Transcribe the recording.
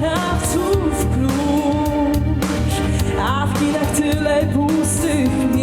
latawców klucz, a w kinach tyle pustych